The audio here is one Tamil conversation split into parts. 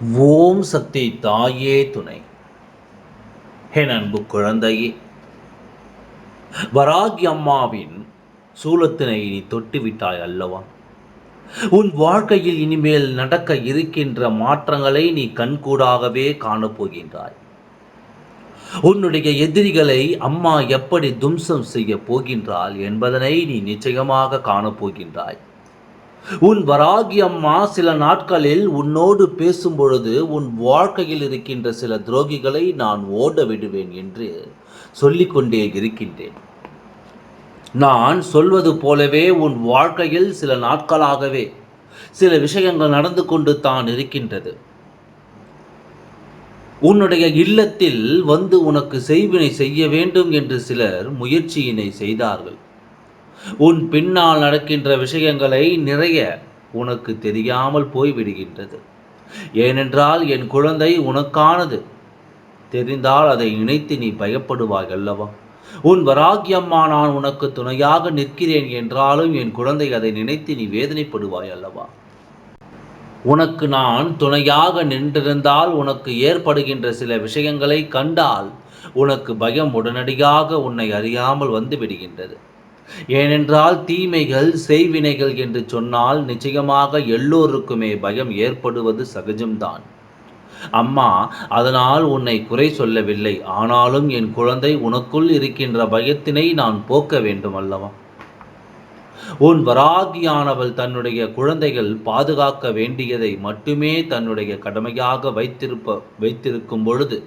ஓம் சக்தி தாயே துணை. என் அன்பு குழந்தையே வராகி அம்மாவின் சூலத்தினை நீ தொட்டு விட்டாய் அல்லவா? உன் வாழ்க்கையில் இனிமேல் நடக்க இருக்கின்ற மாற்றங்களை நீ கண்கூடாகவே காணப்போகின்றாய். உன்னுடைய எதிரிகளை அம்மா எப்படி தும்சம் செய்ய போகின்றாள் என்பதனை நீ நிச்சயமாக காணப்போகின்றாய். உன் வராகி அம்மா சில நாட்களில் உன்னோடு பேசும் பொழுது உன் வாழ்க்கையில் இருக்கின்ற சில துரோகிகளை நான் ஓட விடுவேன் என்று சொல்லிக்கொண்டே இருக்கின்றேன். நான் சொல்வது போலவே உன் வாழ்க்கையில் சில நாட்களாகவே சில விஷயங்கள் நடந்து கொண்டு தான் இருக்கின்றது. உன்னுடைய இல்லத்தில் வந்து உனக்கு செய்வினை செய்ய வேண்டும் என்று சிலர் முயற்சியினை செய்தார்கள். உன் பின்னால் நடக்கின்ற விஷயங்களை நிறைய உனக்கு தெரியாமல் போய்விடுகின்றது. ஏனென்றால் என் குழந்தை உனக்கானது. தெரிந்தால் அதை நினைத்து நீ பயப்படுவாய் அல்லவா? உன் வராகியம்மா நான் உனக்கு துணையாக நிற்கிறேன் என்றாலும் என் குழந்தை அதை நினைத்து நீ வேதனைப்படுவாய் அல்லவா? உனக்கு நான் துணையாக நின்றிருந்தால் உனக்கு ஏற்படுகின்ற சில விஷயங்களை கண்டால் உனக்கு பயம் உடனடியாக உன்னை அறியாமல் வந்து விடுகின்றது. ஏனென்றால் தீமைகள் செய்வினைகள் என்று சொன்னால் நிச்சயமாக எல்லோருக்குமே பயம் ஏற்படுவது சகஜம்தான். அம்மா அதனால் உன்னை குறை சொல்லவில்லை. ஆனாலும் என் குழந்தை உனக்குள் இருக்கின்ற பயத்தினை நான் போக்க வேண்டும் அல்லவா உன் வராகியானவள் தன்னுடைய குழந்தைகள் பாதுகாக்க வேண்டியதை மட்டுமே தன்னுடைய கடமையாக வைத்திருப்ப வைத்திருக்கும் பொழுது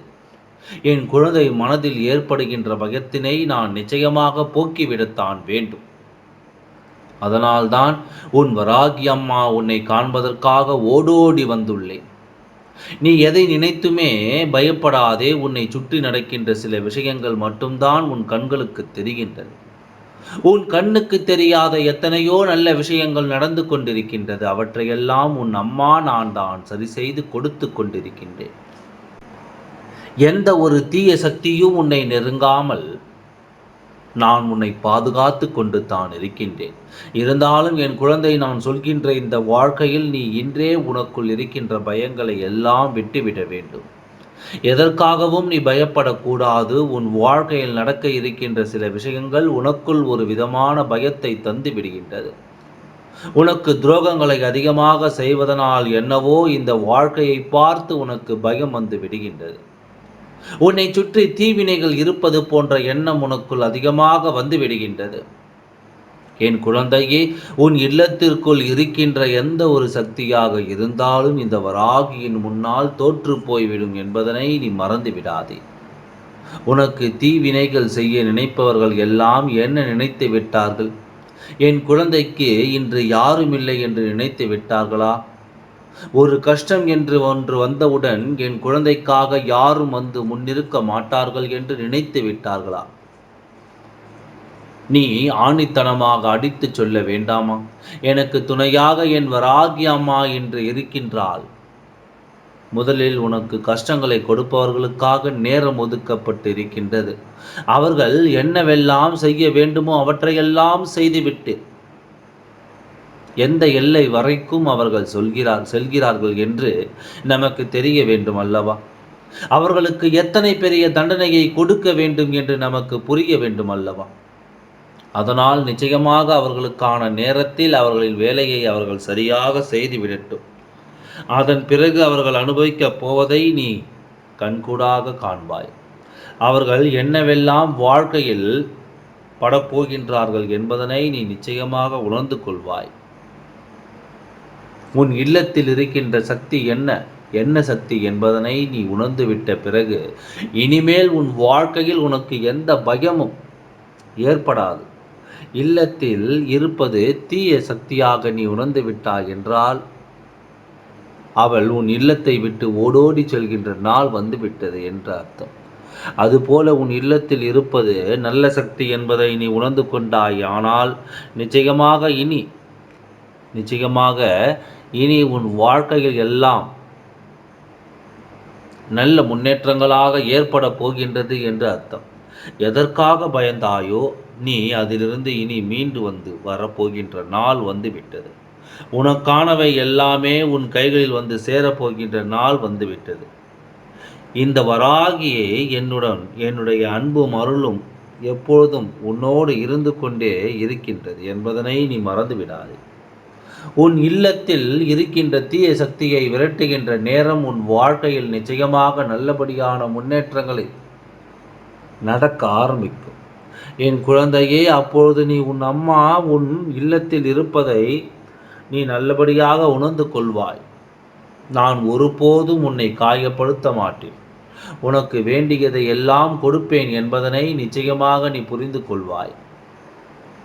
என் குழந்தை மனதில் ஏற்படுகின்ற பயத்தினை நான் நிச்சயமாக போக்கிவிடத்தான் வேண்டும். அதனால்தான் உன் வராகி அம்மா உன்னை காண்பதற்காக ஓடோடி வந்துள்ளேன். நீ எதை நினைத்துமே பயப்படாதே உன்னை சுற்றி நடக்கின்ற சில விஷயங்கள் மட்டும்தான் உன் கண்களுக்கு தெரிகின்றது உன் கண்ணுக்கு தெரியாத எத்தனையோ நல்ல விஷயங்கள் நடந்து கொண்டிருக்கின்றது. அவற்றையெல்லாம் உன் அம்மா நான் தான் சரி செய்து கொடுத்து கொண்டிருக்கின்றேன். எந்த ஒரு தீய சக்தியும் உன்னை நெருங்காமல் நான் உன்னை பாதுகாத்து கொண்டு தான் இருக்கின்றேன். இருந்தாலும் என் குழந்தை நான் சொல்கின்ற இந்த வாழ்க்கையில் நீ இன்றே உனக்குள் இருக்கின்ற பயங்களை எல்லாம் விட்டுவிட வேண்டும். எதற்காகவும் நீ பயப்படக்கூடாது. உன் வாழ்க்கையில் நடக்க இருக்கின்ற சில விஷயங்கள் உனக்குள் ஒரு விதமான பயத்தை தந்து விடுகின்றது. உனக்கு துரோகங்களை அதிகமாக செய்வதனால் என்னவோ இந்த வாழ்க்கையை பார்த்து உனக்கு பயம் வந்து விடுகின்றது. உன்னை சுற்றி தீவினைகள் இருப்பது போன்ற எண்ணம் உனக்குள் அதிகமாக வந்து விடுகின்றது. என் குழந்தையே உன் இல்லத்திற்குள் இருக்கின்ற எந்த ஒரு சக்தியாக இருந்தாலும் இந்த வராகியின் முன்னால் தோற்று போய்விடும் என்பதனை நீ மறந்து விடாதே. உனக்கு தீவினைகள் செய்ய நினைப்பவர்கள் எல்லாம் என்ன நினைத்து விட்டார்கள்? என் குழந்தைக்கு இன்று யாரும் இல்லை என்று நினைத்து விட்டார்களா? ஒரு கஷ்டம் என்று ஒன்று வந்தவுடன் என் குழந்தைக்காக யாரும் வந்து முன்னிருக்க மாட்டார்கள் என்று நினைத்து விட்டார்களா? நீ ஆணித்தனமாக அடித்து சொல்ல வேண்டாமா? எனக்கு துணையாக என் வராகி அம்மா என்று இருக்கின்றாள். முதலில் உனக்கு கஷ்டங்களை கொடுப்பவர்களுக்காக நேரம் ஒதுக்கப்பட்டு இருக்கின்றது அவர்கள் என்னவெல்லாம் செய்ய வேண்டுமோ அவற்றையெல்லாம் செய்துவிட்டு எந்த எல்லை வரைக்கும் அவர்கள் சொல்கிறார் செல்கிறார்கள் என்று நமக்கு தெரிய வேண்டும் அல்லவா? அவர்களுக்கு எத்தனை பெரிய தண்டனையை கொடுக்க வேண்டும் என்று நமக்கு புரிய வேண்டும் அல்லவா? அதனால் நிச்சயமாக அவர்களுக்கான நேரத்தில் அவர்களின் வேலையை அவர்கள் சரியாக செய்து விடட்டும். அதன் பிறகு அவர்கள் அனுபவிக்கப் போவதை நீ கண்கூடாக காண்பாய். அவர்கள் என்னவெல்லாம் வாழ்க்கையில் படப்போகின்றார்கள் என்பதனை நீ நிச்சயமாக உணர்ந்து கொள்வாய். உன் இல்லத்தில் இருக்கின்ற சக்தி என்ன? என்ன சக்தி என்பதனை நீ உணர்ந்து விட்ட பிறகு இனிமேல் உன் வாழ்க்கையில் உனக்கு எந்த பயமும் ஏற்படாது. இல்லத்தில் இருப்பது தீய சக்தியாக நீ உணர்ந்து விட்டாய் என்றால் அவள் உன் இல்லத்தை விட்டு ஓடோடி செல்கின்ற நாள் வந்து விட்டது என்று அர்த்தம். அதுபோல உன் இல்லத்தில் இருப்பது நல்ல சக்தி என்பதை நீ உணர்ந்து கொண்டாய். ஆனால் நிச்சயமாக இனி நிச்சயமாக இனி உன் வாழ்க்கையில் எல்லாம் நல்ல முன்னேற்றங்களாக ஏற்பட போகின்றது என்று அர்த்தம். எதற்காக பயந்தாயோ நீ அதிலிருந்து இனி மீண்டு வந்து வரப்போகின்ற நாள் வந்து விட்டது உனக்கானவை எல்லாமே உன் கைகளில் வந்து சேரப்போகின்ற நாள் வந்துவிட்டது. இந்த வராகியை என்னுடன் என்னுடைய அன்பும் அருளும் எப்பொழுதும் உன்னோடு இருந்து கொண்டே இருக்கின்றது என்பதனை நீ மறந்துவிடாதே. உன் இல்லத்தில் இருக்கின்ற தீய சக்தியை விரட்டுகின்ற நேரம் உன் வாழ்க்கையில் நிச்சயமாக நல்லபடியான முன்னேற்றங்களை நடக்க ஆரம்பிக்கும். என் குழந்தையே அப்பொழுது நீ உன் அம்மா உன் இல்லத்தில் இருப்பதை நீ நல்லபடியாக உணர்ந்து கொள்வாய். நான் ஒருபோதும் உன்னை காயப்படுத்த மாட்டேன். உனக்கு வேண்டியதை எல்லாம் கொடுப்பேன் என்பதனை நிச்சயமாக நீ புரிந்து கொள்வாய்.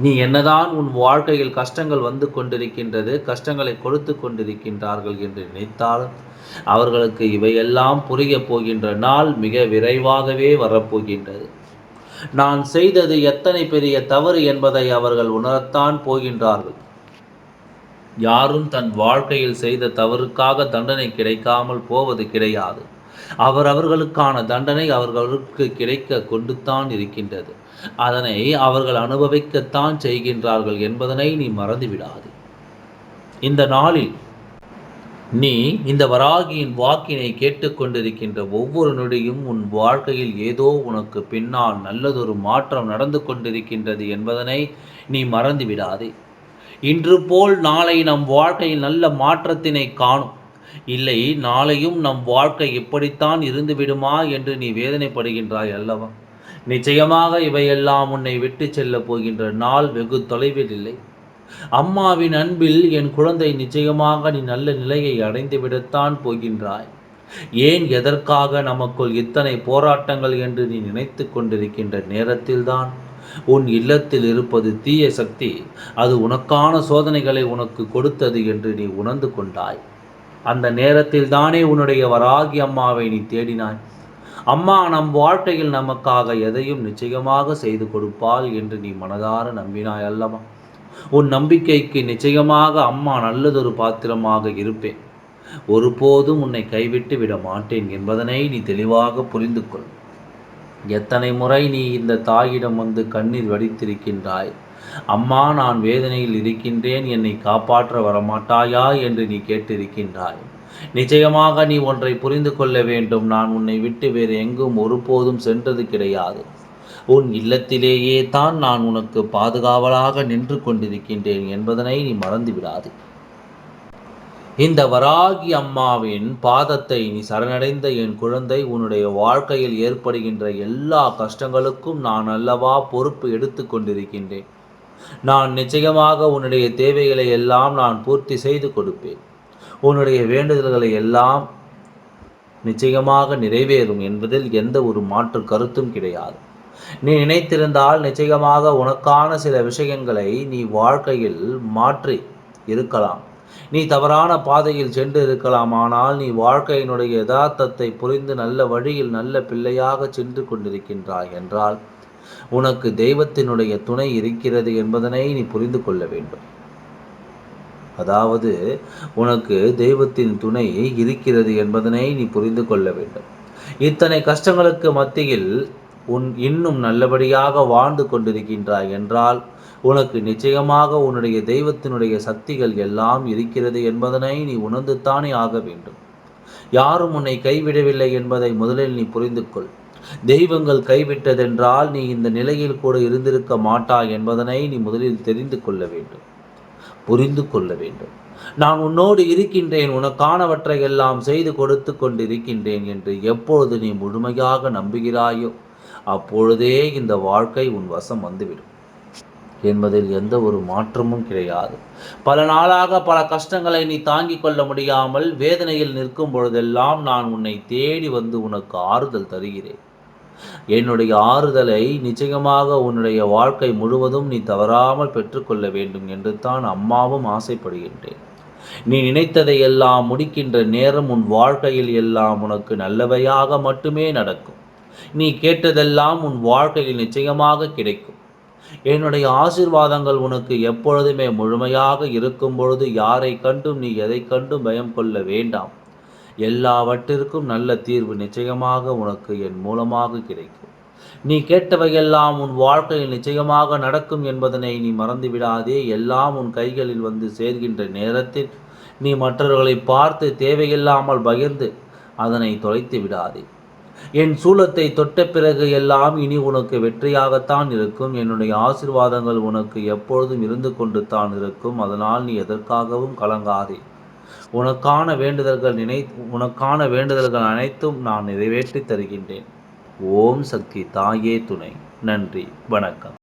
நீ என்னதான் உன் வாழ்க்கையில் கஷ்டங்கள் வந்து கொண்டிருக்கின்றது கஷ்டங்களை கொடுத்து கொண்டிருக்கின்றார்கள் என்று நினைத்தாலும் அவர்களுக்கு இவையெல்லாம் புரிய போகின்ற நாள் மிக விரைவாகவே வரப்போகின்றது. நான் செய்தது எத்தனை பெரிய தவறு என்பதை அவர்கள் உணரத்தான் போகின்றார்கள். யாரும் தன் வாழ்க்கையில் செய்த தவறுக்காக தண்டனை கிடைக்காமல் போவது கிடையாது. அவர் அவர்களுக்கான தண்டனை அவர்களுக்கு கிடைக்க கொண்டுத்தான் இருக்கின்றது. அதனை அவர்கள் அனுபவிக்கத்தான் செய்கின்றார்கள் என்பதனை நீ மறந்துவிடாது. இந்த நாளில் நீ இந்த வராகியின் வாக்கினை கேட்டுக்கொண்டிருக்கின்ற ஒவ்வொரு நொடியும் உன் வாழ்க்கையில் ஏதோ உனக்கு பின்னால் நல்லதொரு மாற்றம் நடந்து கொண்டிருக்கின்றது என்பதனை நீ மறந்து விடாதே இன்று போல் நாளை நம் வாழ்க்கையில் நல்ல மாற்றத்தினை காணும். இல்லை நாளையும் நம் வாழ்க்கை இப்படித்தான் இருந்து விடுமா என்று நீ வேதனைப்படுகின்றாய் அல்லவா? நிச்சயமாக இவையெல்லாம் உன்னை விட்டு செல்லப் போகின்ற நாள் வெகு தொலைவில் இல்லை. அம்மாவின் அன்பில் என் குழந்தை நிச்சயமாக நீ நல்ல நிலையை அடைந்துவிடத்தான் போகின்றாய். ஏன் எதற்காக நமக்குள் இத்தனை போராட்டங்கள் என்று நீ நினைத்து கொண்டிருக்கின்ற நேரத்தில்தான்? உன் இல்லத்தில் இருப்பது தீய சக்தி அது உனக்கான சோதனைகளை உனக்கு கொடுத்தது என்று நீ உணர்ந்து கொண்டாய். அந்த நேரத்தில் தானே உன்னுடைய வராகி அம்மாவை நீ தேடினாய். அம்மா நம் வாழ்க்கையில் நமக்காக எதையும் நிச்சயமாக செய்து கொடுப்பாள் என்று நீ மனதார நம்பினாய் அல்லவா? உன் நம்பிக்கைக்கு நிச்சயமாக அம்மா நல்லதொரு பாத்திரமாக இருப்பேன். ஒருபோதும் உன்னை கைவிட்டு விட மாட்டேன் என்பதனை நீ தெளிவாக புரிந்து கொள் எத்தனை முறை நீ இந்த தாயிடம் வந்து கண்ணீர் வடித்திருக்கின்றாய்? அம்மா நான் வேதனையில் இருக்கின்றேன் என்னை காப்பாற்ற வரமாட்டாயா என்று நீ கேட்டிருக்கின்றாய். நிச்சயமாக நீ ஒன்றை புரிந்து கொள்ள வேண்டும். நான் உன்னை விட்டு வேறு எங்கும் ஒருபோதும் சென்றது கிடையாது. உன் இல்லத்திலேயே தான் நான் உனக்கு பாதுகாவலாக நின்று கொண்டிருக்கின்றேன் என்பதனை நீ மறந்து விடாது. இந்த வராகி அம்மாவின் பாதத்தை நீ சரணடைந்த என் குழந்தை உன்னுடைய வாழ்க்கையில் ஏற்படுகின்ற எல்லா கஷ்டங்களுக்கும் நான் அல்லவா பொறுப்பு எடுத்து கொண்டிருக்கின்றேன். நான் நிச்சயமாக உன்னுடைய தேவைகளை எல்லாம் நான் பூர்த்தி செய்து கொடுப்பேன். உன்னுடைய வேண்டுதல்களை எல்லாம் நிச்சயமாக நிறைவேறும் என்பதில் எந்த ஒரு மாற்று கருத்தும் கிடையாது. நீ நினைத்திருந்தால் நிச்சயமாக உனக்கான சில விஷயங்களை நீ வாழ்க்கையில் மாற்றி இருக்கலாம். நீ தவறான பாதையில் சென்று இருக்கலாம். ஆனால் நீ வாழ்க்கையினுடைய யதார்த்தத்தை புரிந்து நல்ல வழியில் நல்ல பிள்ளையாக சென்று கொண்டிருக்கின்றாய் என்றால் உனக்கு தெய்வத்தினுடைய துணை இருக்கிறது என்பதனை நீ புரிந்து கொள்ள வேண்டும். அதாவது உனக்கு தெய்வத்தின் துணை இருக்கிறது என்பதனை நீ புரிந்து கொள்ள வேண்டும். இத்தனை கஷ்டங்களுக்கு மத்தியில் உன் இன்னும் நல்லபடியாக வாழ்ந்து கொண்டிருக்கின்றாய் என்றால் உனக்கு நிச்சயமாக உன்னுடைய தெய்வத்தினுடைய சக்திகள் எல்லாம் இருக்கிறது என்பதனை நீ உணர்ந்துத்தானே ஆக வேண்டும். யாரும் உன்னை கைவிடவில்லை என்பதை முதலில் நீ புரிந்து கொள். தெய்வங்கள் கைவிட்டதென்றால் நீ இந்த நிலையில் கூட இருந்திருக்க மாட்டாய் என்பதனை நீ முதலில் தெரிந்து கொள்ள வேண்டும். புரிந்து கொள்ள வேண்டும். நான் உன்னோடு இருக்கின்றேன் உனக்கானவற்றை எல்லாம் செய்து கொடுத்து கொண்டிருக்கின்றேன் என்று எப்பொழுது நீ முழுமையாக நம்புகிறாயோ அப்பொழுதே இந்த வாழ்க்கை உன் வசம் வந்துவிடும். என்பதில் எந்த ஒரு மாற்றமும் கிடையாது. பல நாளாக பல கஷ்டங்களை நீ தாங்கிக் கொள்ள முடியாமல் வேதனையில் நிற்கும் பொழுதெல்லாம் நான் உன்னை தேடி வந்து உனக்கு ஆறுதல் தருகிறேன். என்னுடைய ஆறுதலை நிச்சயமாக உன்னுடைய வாழ்க்கை முழுவதும் நீ தவறாமல் பெற்றுக்கொள்ள வேண்டும் என்று தான் அம்மாவும் ஆசைப்படுகின்றேன். நீ நினைத்ததையெல்லாம் முடிக்கின்ற நேரம் உன் வாழ்க்கையில் எல்லாம் உனக்கு நல்லவையாக மட்டுமே நடக்கும். நீ கேட்டதெல்லாம் உன் வாழ்க்கையில் நிச்சயமாக கிடைக்கும். என்னுடைய ஆசிர்வாதங்கள் உனக்கு எப்பொழுதுமே முழுமையாக இருக்கும் பொழுது யாரை கண்டும் நீ எதை கண்டும் பயம் கொள்ள வேண்டாம். எல்லாவற்றிற்கும் நல்ல தீர்வு நிச்சயமாக உனக்கு என் மூலமாக கிடைக்கும். நீ கேட்டவையெல்லாம் உன் வாழ்க்கையில் நிச்சயமாக நடக்கும் என்பதனை நீ மறந்துவிடாதே. எல்லாம் உன் கைகளில் வந்து சேர்கின்ற நேரத்தில் நீ மற்றவர்களை பார்த்து தேவையில்லாமல் பகிர்ந்து அதனை தொலைத்து விடாதே. என் சூலத்தை தொட்ட பிறகு எல்லாம் இனி உனக்கு வெற்றியாகத்தான் இருக்கும். என்னுடைய ஆசிர்வாதங்கள் உனக்கு எப்பொழுதும் இருந்து கொண்டு தான் இருக்கும். அதனால் நீ எதற்காகவும் கலங்காதே. உனக்கான வேண்டுதல்கள் நினை உனக்கான வேண்டுதல்கள் அனைத்தும் நான் நிறைவேற்றி தருகின்றேன். ஓம் சக்தி தாயே துணை. நன்றி. வணக்கம்.